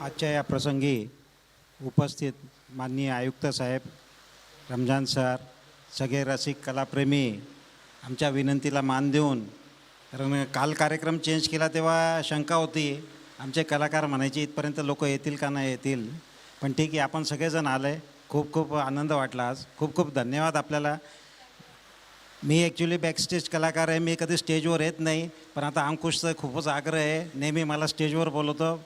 आजच्या या प्रसंगी उपस्थित माननीय आयुक्त साहेब रमजान सर सगळे रसिक कलाप्रेमी आमच्या विनंतीला मान देऊन कारण काल कार्यक्रम चेंज केला तेव्हा शंका होती आमचे कलाकार म्हणायचे इथपर्यंत लोक येतील का नाही येतील? पण ठीक आहे आपण सगळेजण आले. खूप खूप आनंद वाटला आज. खूप खूप धन्यवाद आपल्याला. मी ॲक्च्युली बॅकस्टेज कलाकार आहे मी कधी स्टेजवर येत नाही पण आता अंकुशचं खूपच आग्रह आहे. नेहमी मला स्टेजवर बोलवतो.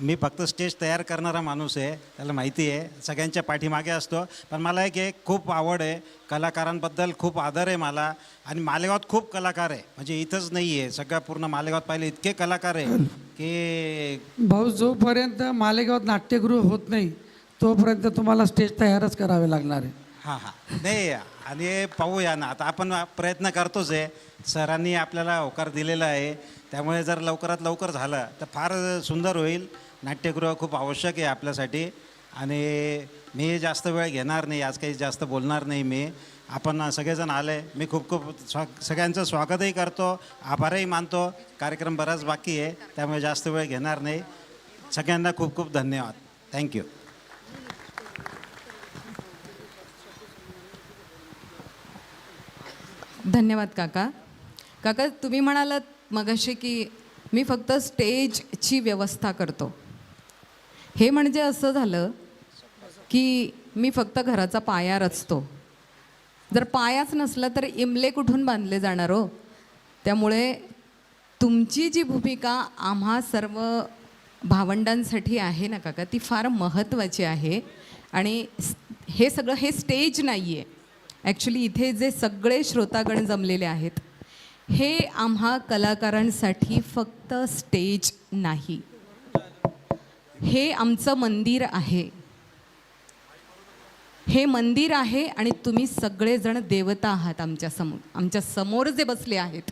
मी फक्त स्टेज तयार करणारा माणूस आहे त्याला माहिती आहे. सगळ्यांच्या पाठीमागे असतो. पण मला एक एक खूप आवड आहे. कलाकारांबद्दल खूप आदर आहे मला. आणि मालेगावात खूप कलाकार आहे. म्हणजे इथंच नाही आहे सगळ्या पूर्ण मालेगावात पाहिले इतके कलाकार आहे की भाऊ जोपर्यंत मालेगावात नाट्यगृह होत नाही तोपर्यंत तुम्हाला स्टेज तयारच करावे लागणार आहे. हां हां. नाही आणि पाहूया ना आता आपण प्रयत्न करतोच आहे. सरांनी आपल्याला होकार दिलेला आहे. त्यामुळे जर लवकरात लवकर झालं तर फार सुंदर होईल. नाट्यगृह खूप आवश्यक आहे आपल्यासाठी. आणि मी जास्त वेळ घेणार नाही आज काही जास्त बोलणार नाही मी. आपण सगळेजण आले मी खूप खूप स्वा सगळ्यांचं स्वागतही करतो आभारही मानतो. कार्यक्रम बराच बाकी आहे त्यामुळे जास्त वेळ घेणार नाही. सगळ्यांना खूप खूप धन्यवाद. थँक्यू धन्यवाद काका. काका तुम्ही म्हणालात मगाशी की मी फक्त स्टेजची व्यवस्था करतो. हे म्हणजे असं झालं की मी फक्त घराचा पाया रचतो. जर पायाच नसला तर इमले कुठून बांधले जाणार हो? त्यामुळे तुमची जी भूमिका आम्हा सर्व भावंडांसाठी आहे ना काका ती फार महत्त्वाची आहे. आणि हे सगळं हे स्टेज नाही आहे ॲक्च्युली इथे जे सगळे श्रोतागण जमलेले आहेत हे आम्हा कलाकारांसाठी फक्त स्टेज नाही. हे आमचं मंदिर आहे. हे मंदिर आहे आणि तुम्ही सगळेजण देवता आहात आमच्यासमोर आमच्यासमोर जे बसले आहेत.